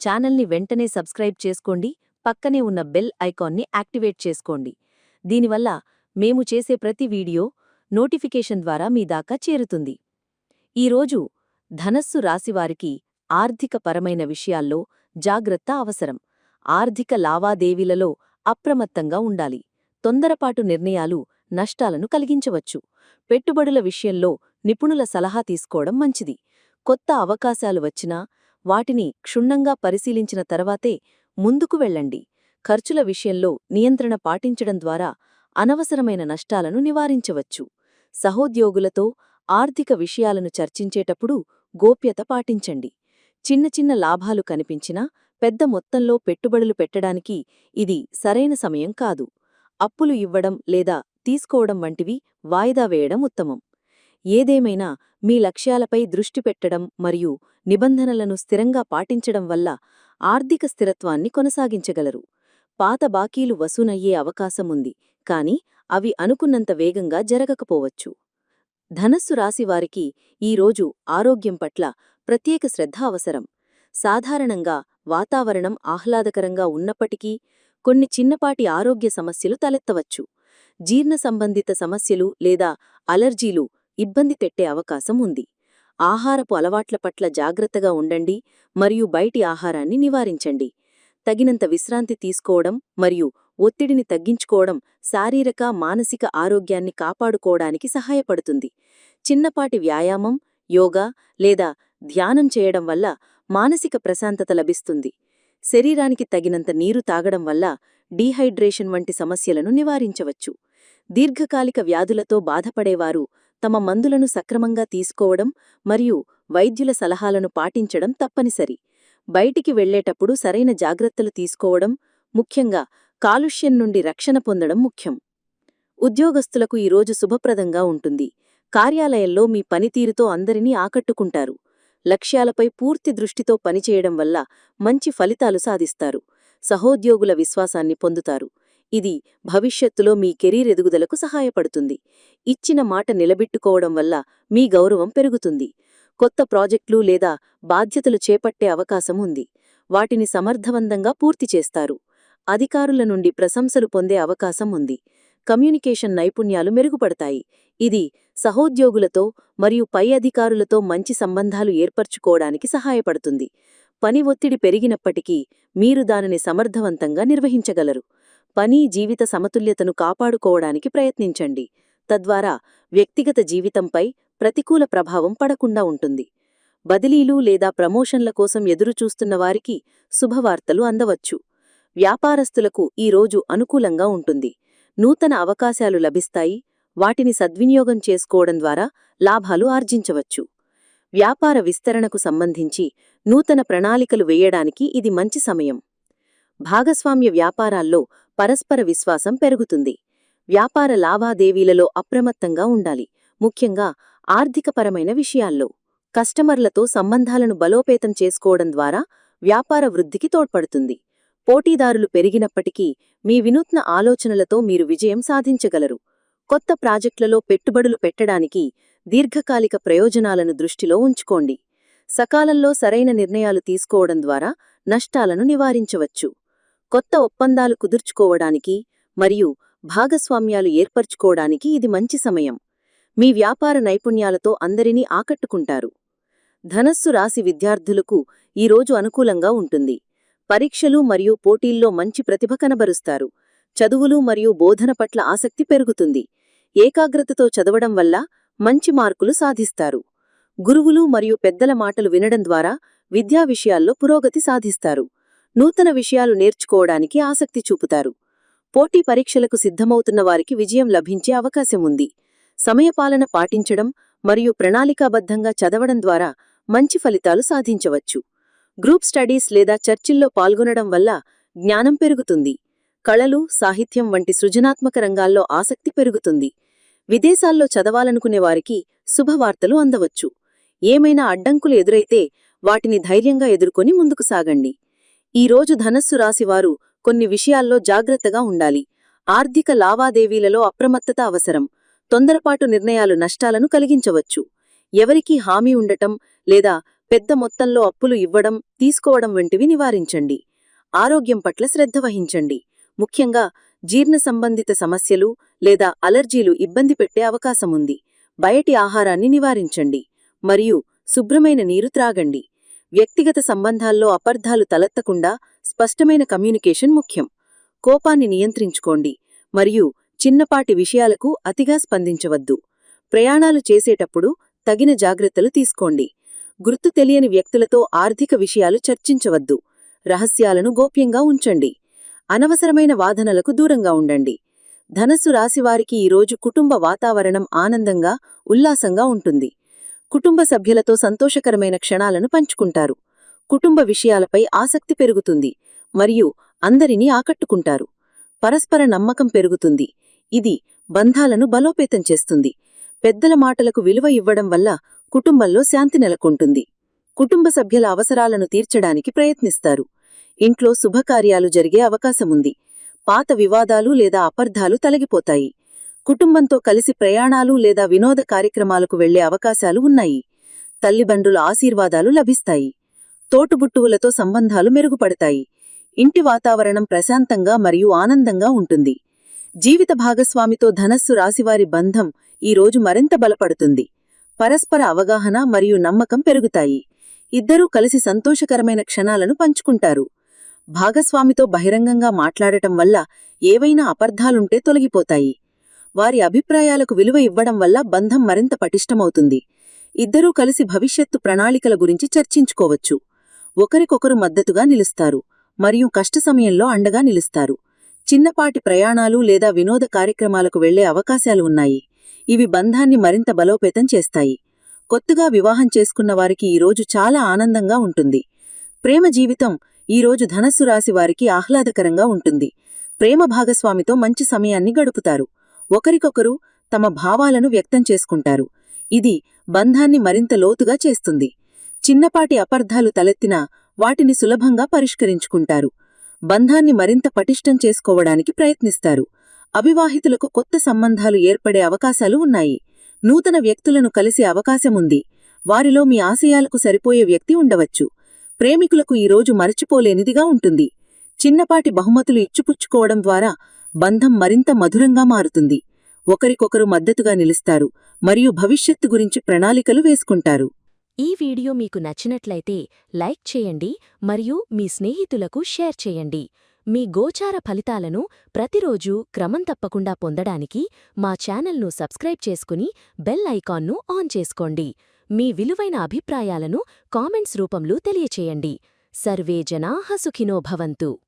ఛానల్ని వెంటనే సబ్స్క్రైబ్ చేసుకోండి పక్కనే ఉన్న బెల్ ఐకాన్ని యాక్టివేట్ చేసుకోండి. దీనివల్ల మేము చేసే ప్రతి వీడియో నోటిఫికేషన్ ద్వారా మీ దాకా చేరుతుంది. ఈరోజు ధనస్సు రాశివారికి ఆర్థికపరమైన విషయాల్లో జాగ్రత్త అవసరం. ఆర్థిక లావాదేవీలలో అప్రమత్తంగా ఉండాలి. తొందరపాటు నిర్ణయాలు నష్టాలను కలిగించవచ్చు. పెట్టుబడుల విషయంలో నిపుణుల సలహా తీసుకోవడం మంచిది. కొత్త అవకాశాలు వచ్చినా వాటిని క్షుణ్ణంగా పరిశీలించిన తర్వాతే ముందుకు వెళ్ళండి. ఖర్చుల విషయంలో నియంత్రణ పాటించడం ద్వారా అనవసరమైన నష్టాలను నివారించవచ్చు. సహోద్యోగులతో ఆర్థిక విషయాలను చర్చించేటప్పుడు గోప్యత పాటించండి. చిన్న చిన్న లాభాలు కనిపించినా పెద్ద మొత్తంలో పెట్టుబడులు పెట్టడానికి ఇది సరైన సమయం కాదు. అప్పులు ఇవ్వడం లేదా తీసుకోవడం వంటివి వాయిదా వేయడం ఉత్తమం. ఏదేమైనా మీ లక్ష్యాలపై దృష్టి పెట్టడం మరియు నిబంధనలను స్థిరంగా పాటించడం వల్ల ఆర్థిక స్థిరత్వాన్ని కొనసాగించగలరు. పాత బాకీలు వసూనయ్యే అవకాశముంది కాని అవి అనుకున్నంత వేగంగా జరగకపోవచ్చు. ధనస్సు రాశివారికి ఈరోజు ఆరోగ్యం పట్ల ప్రత్యేక శ్రద్ధ అవసరం. సాధారణంగా వాతావరణం ఆహ్లాదకరంగా ఉన్నప్పటికీ కొన్ని చిన్నపాటి ఆరోగ్య సమస్యలు తలెత్తవచ్చు. జీర్ణ సంబంధిత సమస్యలు లేదా అలర్జీలు ఇబ్బంది పెట్టే అవకాశం ఉంది ఆహారపు అలవాట్ల పట్ల జాగ్రత్తగా ఉండండి మరియు బయటి ఆహారాన్ని నివారించండి. తగినంత విశ్రాంతి తీసుకోవడం మరియు ఒత్తిడిని తగ్గించుకోవడం శారీరక మానసిక ఆరోగ్యాన్ని కాపాడుకోవడానికి సహాయపడుతుంది. చిన్నపాటి వ్యాయామం యోగా లేదా ధ్యానం చేయడం వల్ల మానసిక ప్రశాంతత లభిస్తుంది. శరీరానికి తగినంత నీరు తాగడం వల్ల డీహైడ్రేషన్ వంటి సమస్యలను నివారించవచ్చు. దీర్ఘకాలిక వ్యాధులతో బాధపడేవారు తమ మందులను సక్రమంగా తీసుకోవడం మరియు వైద్యుల సలహాలను పాటించడం తప్పనిసరి. బయటికి వెళ్ళేటప్పుడు సరైన జాగ్రత్తలు తీసుకోవడం ముఖ్యంగా కాలుష్యం నుండి రక్షణ పొందడం ముఖ్యం. ఉద్యోగస్తులకు ఈరోజు శుభప్రదంగా ఉంటుంది. కార్యాలయంలో మీ పనితీరుతో అందరినీ ఆకట్టుకుంటారు. లక్ష్యాలపై పూర్తి దృష్టితో పనిచేయడం వల్ల మంచి ఫలితాలు సాధిస్తారు. సహోద్యోగుల విశ్వాసాన్ని పొందుతారు. ఇది భవిష్యత్తులో మీ కెరీర్ ఎదుగుదలకు సహాయపడుతుంది. ఇచ్చిన మాట నిలబెట్టుకోవడం వల్ల మీ గౌరవం పెరుగుతుంది. కొత్త ప్రాజెక్టులు లేదా బాధ్యతలు చేపట్టే అవకాశం ఉంది. వాటిని సమర్థవంతంగా పూర్తి చేస్తారు. అధికారుల నుండి ప్రశంసలు పొందే అవకాశం ఉంది. కమ్యూనికేషన్ నైపుణ్యాలు మెరుగుపడతాయి. ఇది సహోద్యోగులతో మరియు పై అధికారులతో మంచి సంబంధాలు ఏర్పరచుకోవడానికి సహాయపడుతుంది. పని ఒత్తిడి పెరిగినప్పటికీ మీరు దానిని సమర్థవంతంగా నిర్వహించగలరు. పని జీవిత సమతుల్యతను కాపాడుకోవడానికి ప్రయత్నించండి. తద్వారా వ్యక్తిగత జీవితంపై ప్రతికూల ప్రభావం పడకుండా ఉంటుంది. బదిలీలు లేదా ప్రమోషన్ల కోసం ఎదురుచూస్తున్న వారికి శుభవార్తలు అందవచ్చు. వ్యాపారస్తులకు ఈ రోజు అనుకూలంగా ఉంటుంది. నూతన అవకాశాలు లభిస్తాయి. వాటిని సద్వినియోగం చేసుకోవడం ద్వారా లాభాలు ఆర్జించవచ్చు. వ్యాపార విస్తరణకు సంబంధించి నూతన ప్రణాళికలు వేయడానికి ఇది మంచి సమయం. భాగస్వామ్య వ్యాపారాల్లో పరస్పర విశ్వాసం పెరుగుతుంది. వ్యాపార లావాదేవీలలో అప్రమత్తంగా ఉండాలి. ముఖ్యంగా ఆర్థికపరమైన విషయాల్లో. కస్టమర్లతో సంబంధాలను బలోపేతం చేసుకోవడం ద్వారా వ్యాపార వృద్ధికి తోడ్పడుతుంది. పోటీదారులు పెరిగినప్పటికీ మీ వినూత్న ఆలోచనలతో మీరు విజయం సాధించగలరు. కొత్త ప్రాజెక్టులలో పెట్టుబడులు పెట్టడానికి దీర్ఘకాలిక ప్రయోజనాలను దృష్టిలో ఉంచుకోండి. సకాలంలో సరైన నిర్ణయాలు తీసుకోవడం ద్వారా నష్టాలను నివారించవచ్చు. కొత్త ఒప్పందాలు కుదుర్చుకోవడానికి మరియు భాగస్వామ్యాలు ఏర్పరచుకోవడానికి ఇది మంచి సమయం. మీ వ్యాపార నైపుణ్యాలతో అందరినీ ఆకట్టుకుంటారు. ధనస్సు రాశి విద్యార్థులకు ఈరోజు అనుకూలంగా ఉంటుంది. పరీక్షలు మరియు పోటీల్లో మంచి ప్రతిభ కనబరుస్తారు. చదువులు మరియు బోధన పట్ల ఆసక్తి పెరుగుతుంది. ఏకాగ్రతతో చదవడం వల్ల మంచి మార్కులు సాధిస్తారు. గురువులు మరియు పెద్దల మాటలు వినడం ద్వారా విద్యా విషయాల్లో పురోగతి సాధిస్తారు. నూతన విషయాలు నేర్చుకోవడానికి ఆసక్తి చూపుతారు. పోటీ పరీక్షలకు సిద్ధమవుతున్న వారికి విజయం లభించే అవకాశం ఉంది సమయపాలన పాటించడం మరియు ప్రణాళికాబద్ధంగా చదవడం ద్వారా మంచి ఫలితాలు సాధించవచ్చు. గ్రూప్ స్టడీస్ లేదా చర్చిల్లో పాల్గొనడం వల్ల జ్ఞానం పెరుగుతుంది. కళలు సాహిత్యం వంటి సృజనాత్మక రంగాల్లో ఆసక్తి పెరుగుతుంది. విదేశాల్లో చదవాలనుకునే వారికి శుభవార్తలు అందవచ్చు. ఏమైనా అడ్డంకులు ఎదురైతే వాటిని ధైర్యంగా ఎదుర్కొని ముందుకు సాగండి. ఈ రోజు ధనస్సు రాశివారు కొన్ని విషయాల్లో జాగ్రత్తగా ఉండాలి. ఆర్థిక లావాదేవీలలో అప్రమత్తత అవసరం. తొందరపాటు నిర్ణయాలు నష్టాలను కలిగించవచ్చు. ఎవరికీ హామీ ఉండటం లేదా పెద్ద మొత్తంలో అప్పులు ఇవ్వడం తీసుకోవడం వంటివి నివారించండి. ఆరోగ్యం పట్ల శ్రద్ధ వహించండి. ముఖ్యంగా జీర్ణ సంబంధిత సమస్యలు లేదా అలర్జీలు ఇబ్బంది పెట్టే అవకాశముంది. బయటి ఆహారాన్ని నివారించండి. మరియు శుభ్రమైన నీరు త్రాగండి. వ్యక్తిగత సంబంధాల్లో అపర్ధాలు తలెత్తకుండా స్పష్టమైన కమ్యూనికేషన్ ముఖ్యం. కోపాన్ని నియంత్రించుకోండి మరియు చిన్నపాటి విషయాలకు అతిగా స్పందించవద్దు. ప్రయాణాలు చేసేటప్పుడు తగిన జాగ్రత్తలు తీసుకోండి. గుర్తు తెలియని వ్యక్తులతో ఆర్థిక విషయాలు చర్చించవద్దు. రహస్యాలను గోప్యంగా ఉంచండి. అనవసరమైన వాదనలకు దూరంగా ఉండండి. ధనస్సు రాశివారికి ఈరోజు కుటుంబ వాతావరణం ఆనందంగా ఉల్లాసంగా ఉంటుంది. కుటుంబ సభ్యులతో సంతోషకరమైన క్షణాలను పంచుకుంటారు. కుటుంబ విషయాలపై ఆసక్తి పెరుగుతుంది మరియు అందరినీ ఆకట్టుకుంటారు. పరస్పర నమ్మకం పెరుగుతుంది. ఇది బంధాలను బలోపేతం చేస్తుంది. పెద్దల మాటలకు విలువ ఇవ్వడం వల్ల కుటుంబంలో శాంతి నెలకొంటుంది. కుటుంబ సభ్యుల అవసరాలను తీర్చడానికి ప్రయత్నిస్తారు. ఇంట్లో శుభకార్యాలు జరిగే అవకాశముంది. పాత వివాదాలు లేదా అపర్ధాలు తొలగిపోతాయి. కుటుంబంతో కలిసి ప్రయాణాలు లేదా వినోద కార్యక్రమాలకు వెళ్ళే అవకాశాలు ఉన్నాయి. తల్లిదండ్రుల ఆశీర్వాదాలు లభిస్తాయి. తోటుబుట్టువులతో సంబంధాలు మెరుగుపడతాయి. ఇంటి వాతావరణం ప్రశాంతంగా మరియు ఆనందంగా ఉంటుంది. జీవిత భాగస్వామితో ధనస్సు రాశివారి బంధం ఈ రోజు మరింత బలపడుతుంది. పరస్పర అవగాహన మరియు నమ్మకం పెరుగుతాయి. ఇద్దరూ కలిసి సంతోషకరమైన క్షణాలను పంచుకుంటారు. భాగస్వామితో బహిరంగంగా మాట్లాడటం వల్ల ఏవైనా అపర్ధాలుంటే తొలగిపోతాయి. వారి అభిప్రాయాలకు విలువ ఇవ్వడం వల్ల బంధం మరింత పటిష్టమవుతుంది. ఇద్దరూ కలిసి భవిష్యత్తు ప్రణాళికల గురించి చర్చించుకోవచ్చు. ఒకరికొకరు మద్దతుగా నిలుస్తారు మరియు కష్ట సమయంలో అండగా నిలుస్తారు. చిన్నపాటి ప్రయాణాలు లేదా వినోద కార్యక్రమాలకు వెళ్ళే అవకాశాలు ఉన్నాయి. ఇవి బంధాన్ని మరింత బలోపేతం చేస్తాయి. కొత్తగా వివాహం చేసుకున్న వారికి ఈరోజు చాలా ఆనందంగా ఉంటుంది. ప్రేమ జీవితం ఈరోజు ధనస్సు రాశి వారికి ఆహ్లాదకరంగా ఉంటుంది. ప్రేమ భాగస్వామితో మంచి సమయాన్ని గడుపుతారు. ఒకరికొకరు తమ భావాలను వ్యక్తం చేసుకుంటారు. ఇది బంధాన్ని మరింత లోతుగా చేస్తుంది. చిన్నపాటి అపర్ధాలు తలెత్తినా వాటిని సులభంగా పరిష్కరించుకుంటారు. బంధాన్ని మరింత పటిష్టం చేసుకోవడానికి ప్రయత్నిస్తారు. అవివాహితులకు కొత్త సంబంధాలు ఏర్పడే అవకాశాలు ఉన్నాయి. నూతన వ్యక్తులను కలిసే అవకాశముంది వారిలో మీ ఆశయాలకు సరిపోయే వ్యక్తి ఉండవచ్చు. ప్రేమికులకు ఈరోజు మరచిపోలేనిదిగా ఉంటుంది. చిన్నపాటి బహుమతులు ఇచ్చిపుచ్చుకోవడం ద్వారా బంధం మరింత మధురంగా మారుతుంది. ఒకరికొకరు మద్దతుగా నిలుస్తారు మరియు భవిష్యత్తు గురించి ప్రణాళికలు వేసుకుంటారు. ఈ వీడియో మీకు నచ్చినట్లయితే లైక్ చేయండి మరియు మీ స్నేహితులకు షేర్ చేయండి. మీ గోచార ఫలితాలను ప్రతిరోజూ క్రమం తప్పకుండా పొందడానికి మా ఛానల్ను సబ్స్క్రైబ్ చేసుకుని బెల్ ఐకాన్ను ఆన్ చేసుకోండి. మీ విలువైన అభిప్రాయాలను కామెంట్స్ రూపంలో తెలియచేయండి. సర్వే జనా సుఖినో భవంతు.